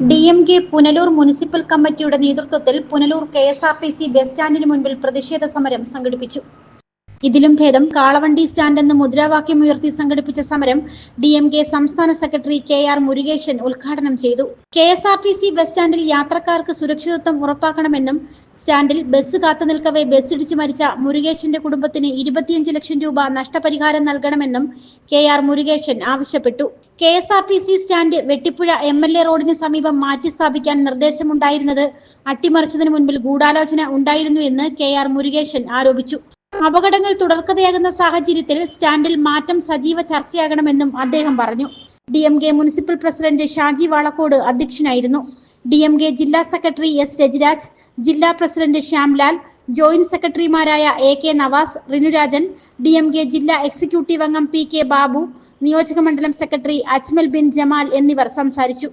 D M K Punalur municipal കമ്മിറ്റിയുടെ നേതൃത്വത്തിൽ Punalur K S R T C bus സ്റ്റാൻഡിന് മുൻപിൽ പ്രതിഷേധ സമരം സംഘടിപ്പിച്ചു. ഇതിലും ഭേദം കാളവണ്ടി സ്റ്റാൻഡ് എന്ന് മുദ്രാവാക്യം ഉയർത്തി സംഘടിപ്പിച്ച സമരം ഡി എം കെ സംസ്ഥാന സെക്രട്ടറി കെ ആർ മുരുകേശൻ ഉദ്ഘാടനം ചെയ്തു. K S R T C bus സ്റ്റാൻഡിൽ യാത്രക്കാർക്ക് സുരക്ഷിതത്വം ഉറപ്പാക്കണമെന്നും സ്റ്റാൻഡിൽ ബസ് കാത്തു ബസ് ഇടിച്ച് മരിച്ച മുരുകേശന്റെ കുടുംബത്തിന് ഇരുപത്തിയഞ്ച് ലക്ഷം രൂപ നഷ്ടപരിഹാരം നൽകണമെന്നും കെ ആർ മുരുകേശൻ ആവശ്യപ്പെട്ടു. K S R T C stand Vettipuzha M L A റോഡിന് സമീപം മാറ്റി സ്ഥാപിക്കാൻ നിർദ്ദേശമുണ്ടായിരുന്നത് അട്ടിമറിച്ചതിന് മുൻപിൽ ഗൂഢാലോചന ഉണ്ടായിരുന്നു എന്ന് കെ ആർ മുരുകേശൻ ആരോപിച്ചു. അപകടങ്ങൾ തുടർക്കഥയാകുന്ന സാഹചര്യത്തിൽ സ്റ്റാൻഡിൽ മാറ്റം സജീവ ചർച്ചയാകണമെന്നും അദ്ദേഹം പറഞ്ഞു. D M K municipal president Shaji Valakkode അധ്യക്ഷനായിരുന്നു. ഡി എം കെ ജില്ലാ സെക്രട്ടറി എസ് രജിരാജ് ജില്ലാ പ്രസിഡന്റ് ശ്യാംലാൽ ജോയിന്റ് സെക്രട്ടറിമാരായ A K Navas Rinurajan D M K ജില്ലാ എക്സിക്യൂട്ടീവ് അംഗം പി കെ ബാബു നിയോജക മണ്ഡലം സെക്രട്ടറി അജ്മൽ ബിൻ ജമാൽ എന്നിവർ സംസാരിച്ചു.